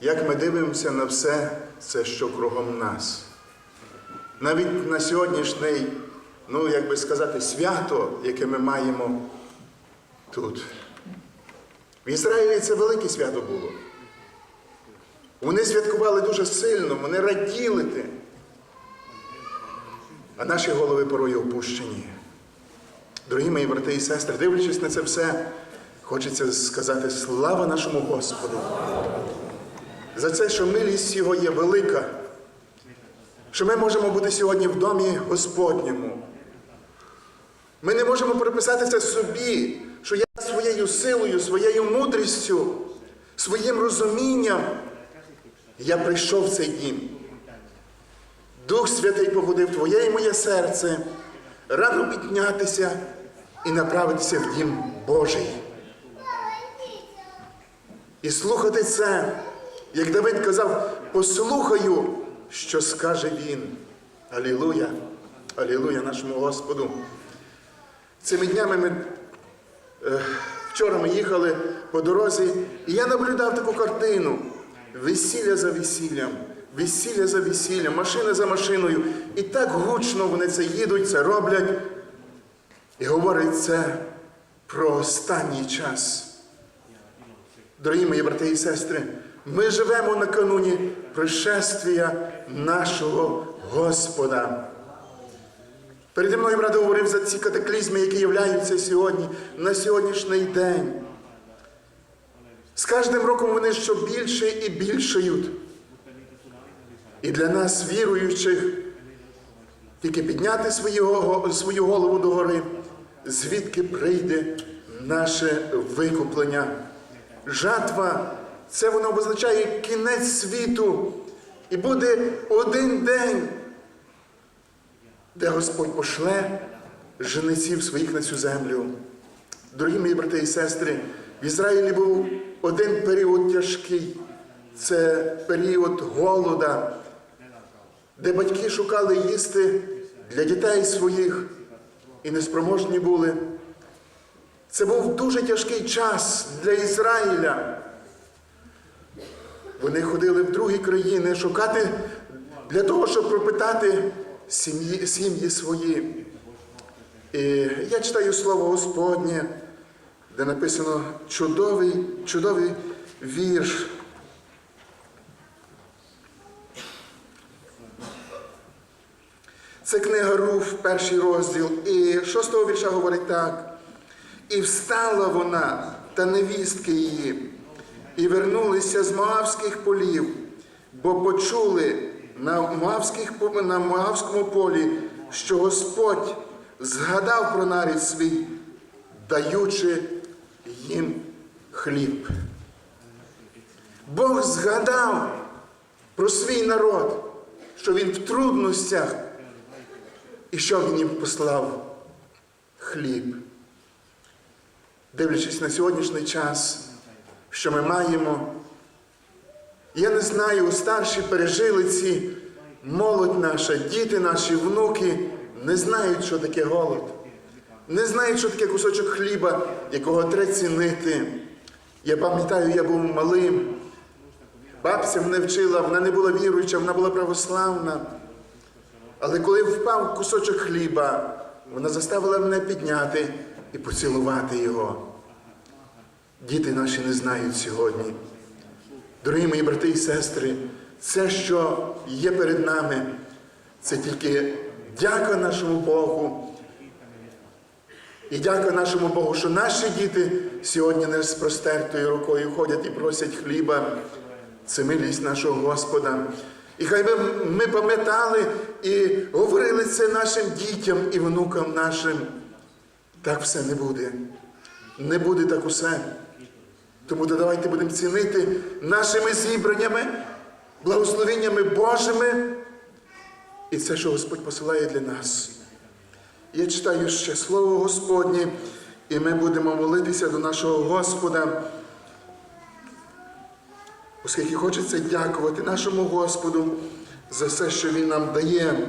як ми дивимося на все це, що кругом нас. Навіть на сьогоднішній, ну як би сказати, свято, яке ми маємо тут. В Ізраїлі це велике свято було. Вони святкували дуже сильно, вони раділи тим. А наші голови порою опущені. Дорогі мої брати і сестри, дивлячись на це все, хочеться сказати слава нашому Господу. За це, що милість Його є велика, що ми можемо бути сьогодні в домі Господньому. Ми не можемо приписати це собі, що я своєю силою, своєю мудрістю, своїм розумінням я прийшов в цей дім. Дух Святий побудив твоє і моє серце рано піднятися і направитися в дім Божий. І слухати це, як Давид казав, послухаю, що скаже він. Алілуя, Алілуя нашому Господу. Цими днями ми е, вчора ми їхали по дорозі, і я наблюдав таку картину: весілля за весіллям, весілля за весіллям, машина за машиною. І так гучно вони це їдуть, це роблять. І говорить це про останній час. Дорогі мої брати і сестри, ми живемо накануні пришествия нашого Господа. Переді мною брат говорив за ці катаклізми, які являються сьогодні, на сьогоднішній день. З кожним роком вони що більше і більшають. І для нас, віруючих, тільки підняти свою, свою голову догори, звідки прийде наше викуплення. Жатва це воно означає кінець світу. І буде один день, де Господь пошле жениців своїх на цю землю. Дорогі мої брати і сестри, в Ізраїлі був один період тяжкий. Це період голода, де батьки шукали їсти для дітей своїх і неспроможні були. Це був дуже тяжкий час для Ізраїля. Вони ходили в другі країни шукати для того, щоб пропитати сім'ї, сім'ї свої. І я читаю слово Господнє, де написано чудовий, чудовий вірш. Це книга Руф, перший розділ. І шостого вірша говорить так. І встала вона та невістки її, і вернулися з Моавських полів, бо почули на, Моавських, Моавському полі, що Господь згадав про нарід свій, даючи їм хліб. Бог згадав про свій народ, що він в трудностях, і що він їм послав хліб. Дивлячись на сьогоднішній час, що ми маємо, я не знаю, старші пережили ці молодь наша, діти наші, внуки не знають, що таке голод, не знають, що таке кусочок хліба, якого треба цінити. Я пам'ятаю, я був малим. Бабця мене вчила, вона не була віруюча, вона була православна. Але коли впав кусочок хліба, вона заставила мене підняти і поцілувати його. Діти наші не знають сьогодні. Дорогі мої брати і сестри, це, що є перед нами, це тільки дяка нашому Богу. І дяка нашому Богу, що наші діти сьогодні не з простертою рукою ходять і просять хліба. Це милість нашого Господа. І хай би ми пам'ятали і говорили це нашим дітям і внукам нашим. Так все не буде. Не буде так усе. Тому давайте будемо цінити нашими зібраннями, благословеннями Божими. І це, що Господь посилає для нас. Я читаю ще Слово Господнє, і ми будемо молитися до нашого Господа. Оскільки хочеться дякувати нашому Господу за все, що Він нам дає.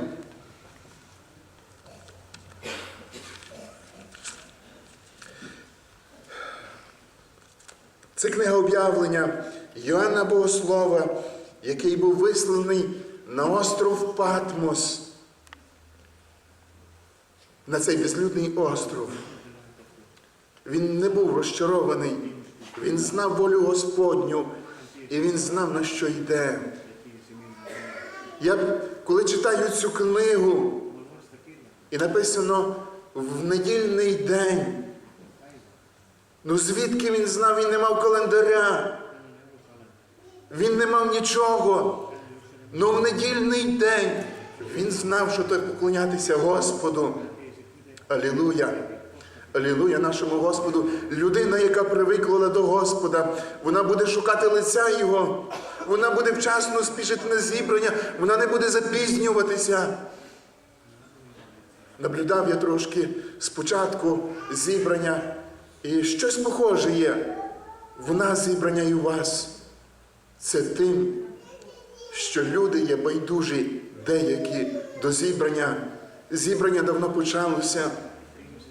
Це. Йоанна Богослова, який був висланий на остров Патмос, на цей безлюдний остров. Він не був розчарований, він знав волю Господню, і він знав, на що йде. Я, коли читаю цю книгу, і написано в недільний день, ну звідки він знав, він не мав календаря, він не мав нічого. Ну в недільний день він знав, що так поклонятися Господу. Алілуя! Алілуя нашому Господу. Людина, яка привикла до Господа, вона буде шукати лиця Його, вона буде вчасно спішити на зібрання, вона не буде запізнюватися. Наблюдав я трошки спочатку зібрання, і щось похоже є. В нас зібрання і у вас. Це тим, що люди є байдужі деякі до зібрання. Зібрання давно почалося,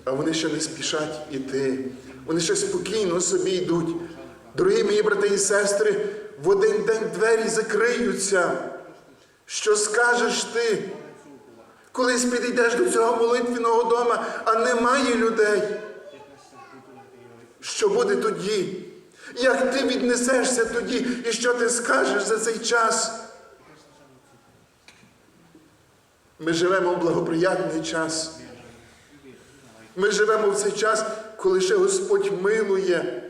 а вони ще не спішать іти. Вони ще спокійно собі йдуть. Дорогі мої брати і сестри, в один день двері закриються. Що скажеш ти? Колись підійдеш до цього молитвеного дома, а немає людей. Що буде тоді? Як ти віднесешся тоді і що ти скажеш за цей час? Ми живемо в благоприятний час. Ми живемо в цей час, коли ще Господь милує.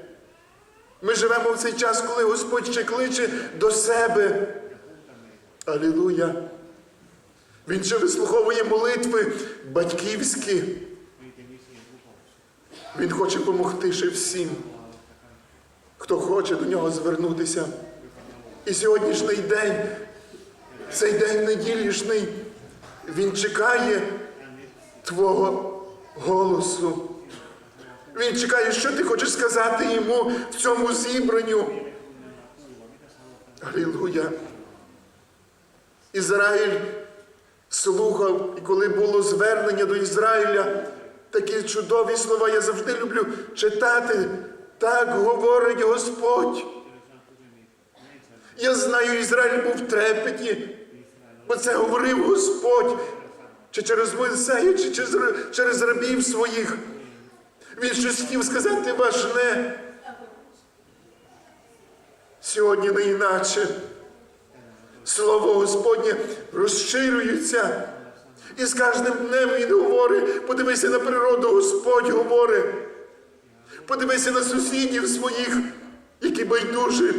Ми живемо в цей час, коли Господь ще кличе до себе. Алілуя! Він ще вислуховує молитви батьківські. Він хоче допомогти ще всім, хто хоче до нього звернутися. І сьогоднішній день, цей день неділішний, він чекає Твого голосу. Він чекає, що ти хочеш сказати йому в цьому зібранню. Алілуя. Ізраїль слухав, і коли було звернення до Ізраїля, такі чудові слова я завжди люблю читати. Так говорить Господь. Я знаю, Ізраїль був в трепеті, бо це говорив Господь, чи через Мойсея, чи через, рабів своїх. Він щось хотів сказати важне. Сьогодні не іначе. Слово Господнє розширюється. І з кожним днем Він говорить, подивися на природу, Господь говорить. Подивися на сусідів своїх, які байдужі.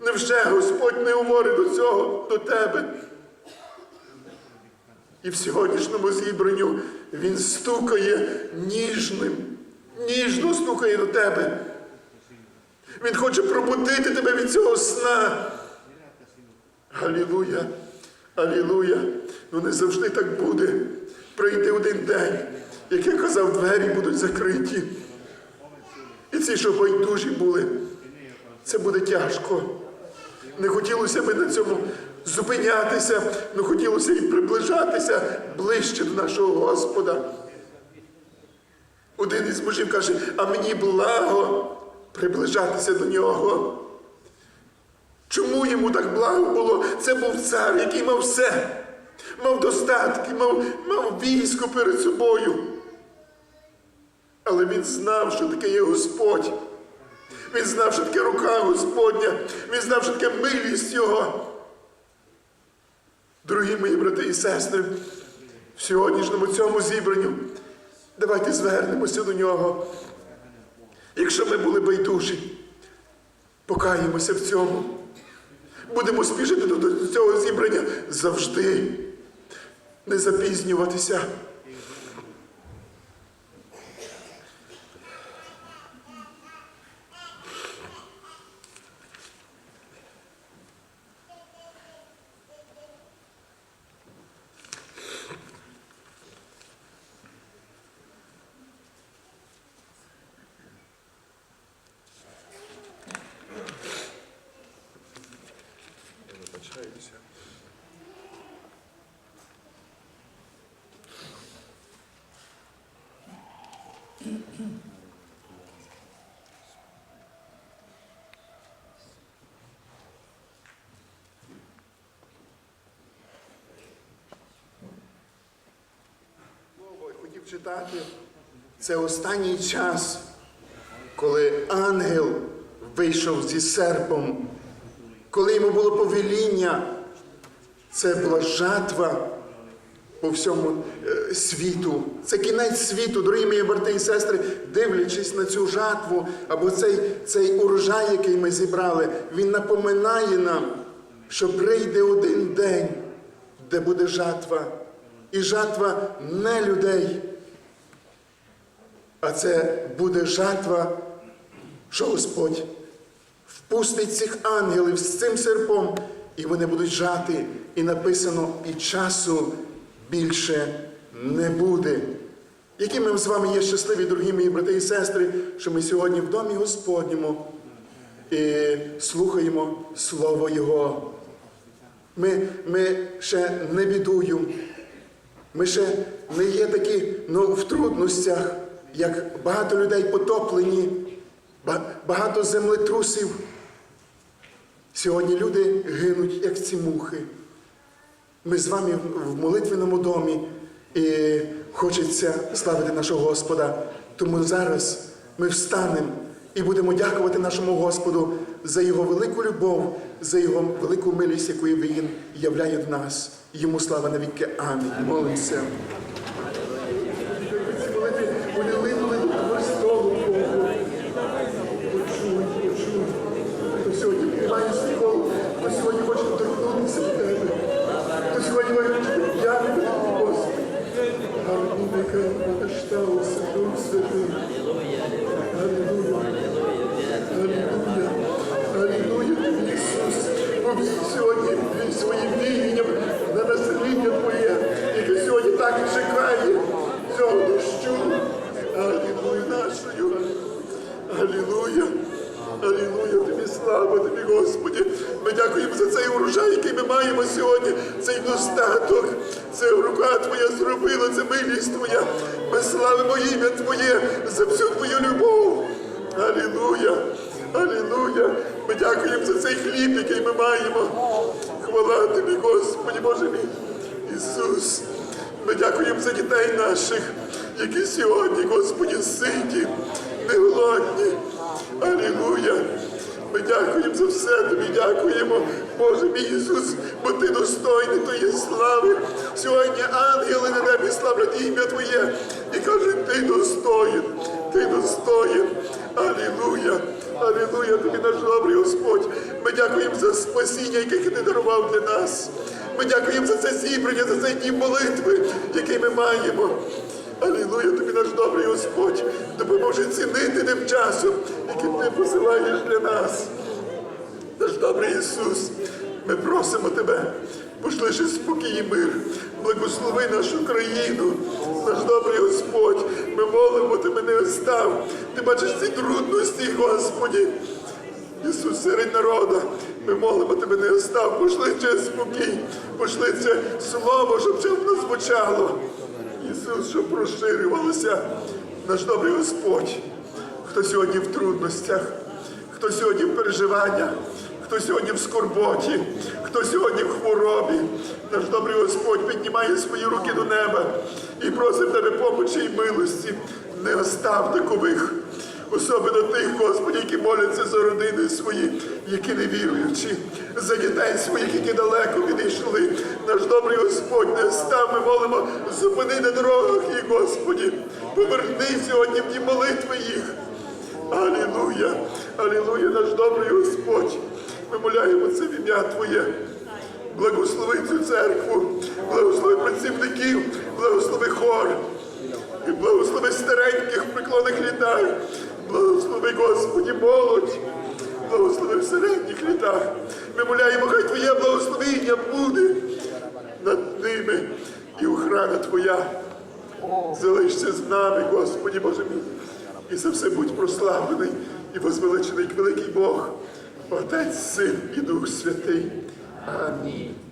Невже Господь не говорить до цього, до тебе? І в сьогоднішньому зібранню Він стукає ніжним, ніжно стукає до тебе. Він хоче пробудити тебе від цього сна. Алілуя, Алілуя. Ну не завжди так буде. Прийде один день, як я казав, двері будуть закриті. І ці, що байдужі були, це буде тяжко. Не хотілося би на цьому зупинятися, не хотілося і приближатися ближче до нашого Господа. Один із мужів каже, а мені благо приближатися до нього. Чому йому так благо було? Це був цар, який мав все, мав достатки, мав, мав військо перед собою. Але він знав, що таке є Господь. Він знав, що таке рука Господня. Він знав, що таке милість Його. Дорогі мої брати і сестри, в сьогоднішньому цьому зібранню давайте звернемося до нього. Якщо ми були байдужі, покаємося в цьому. Будемо спішити до цього зібрання завжди, не запізнюватися. звернутися. Читати це останній час, коли ангел вийшов зі серпом коли йому було повеління, це була жатва по всьому е, світу. Це кінець світу, дорогі мої брати і сестри, дивлячись на цю жатву або цей, цей урожай, який ми зібрали, він напоминає нам, що прийде один день, де буде жатва. І жатва не людей, а це буде жатва, що Господь впустить цих ангелів з цим серпом, і вони будуть жати. І написано, і часу більше не буде. Які ми з вами є щасливі, дорогі мої брати і сестри, що ми сьогодні в домі Господньому і слухаємо Слово Його. Ми, ми ще не бідуємо. Ми ще не є такі ну, в трудностях, як багато людей потоплені, багато землетрусів. Сьогодні люди гинуть, як ці мухи. Ми з вами в- молитвеному домі і хочеться славити нашого Господа. Тому зараз ми встанемо і будемо дякувати нашому Господу за Його велику любов, за Його велику милість, яку Він являє в нас. Йому слава навіки. Амінь. Молимося. Цей хліб, який ми маємо. Хвала тобі, Господи, Боже мій. Ісус. Ми дякуємо за дітей наших, які сьогодні, Господі, ситі, не голодні. Алілуя! Ми дякуємо за все, тобі дякуємо, Боже мій Ісус, бо ти достойний Твоєї слави. Сьогодні ангели на небі славлять ім'я Твоє і кажуть, ти достоїн, ти достоїн. Алілуя! Алілуя, тобі наш добрий Господь. Ми дякуємо за спасіння, яке ти дарував для нас. Ми дякуємо за це зібрання, за цей дім молитви, який ми маємо. Алілуя, тобі наш добрий Господь, допоможе цінити тим часом, яким ти посилаєш для нас. Наш добрий Ісус, ми просимо Тебе, пошли ще спокій і мир, благослови нашу країну, наш добрий Господь, ми молимо Тебе, не остав. Ти бачиш ці трудності, Господі. Ісус, серед народу, ми молимо Тебе, не остав, пошли це спокій, пошли це слово, щоб це в нас звучало. Ісус, щоб розширювалося, наш добрий Господь, хто сьогодні в трудностях, хто сьогодні в переживаннях, хто сьогодні в скорботі, хто сьогодні в хворобі. Наш добрий Господь піднімає свої руки до неба і просить тебе помочі і милості. Не остав такових. Особливо тих, Господи, які моляться за родини свої, які не віруючі, за дітей своїх, які далеко відійшли. Наш добрий Господь не став, ми молимо, зупини на дорогах їх, Господі. Поверни сьогодні в ті молитви їх. Алілуя! Алілуя, наш добрий Господь. Ми моляємо це в ім'я Твоє. Благослови цю церкву, благослови працівників, благослови хор. І благослови стареньких в преклонних літах. Благослови, Господі, молодь. Благослови в середніх літах. Ми моляємо, хай Твоє благословення буде над ними і охрана Твоя. Залишся з нами, Господі Боже мій. І за все будь прославлений і возвеличений великий Бог, Отець, Син і Дух Святий. Амінь.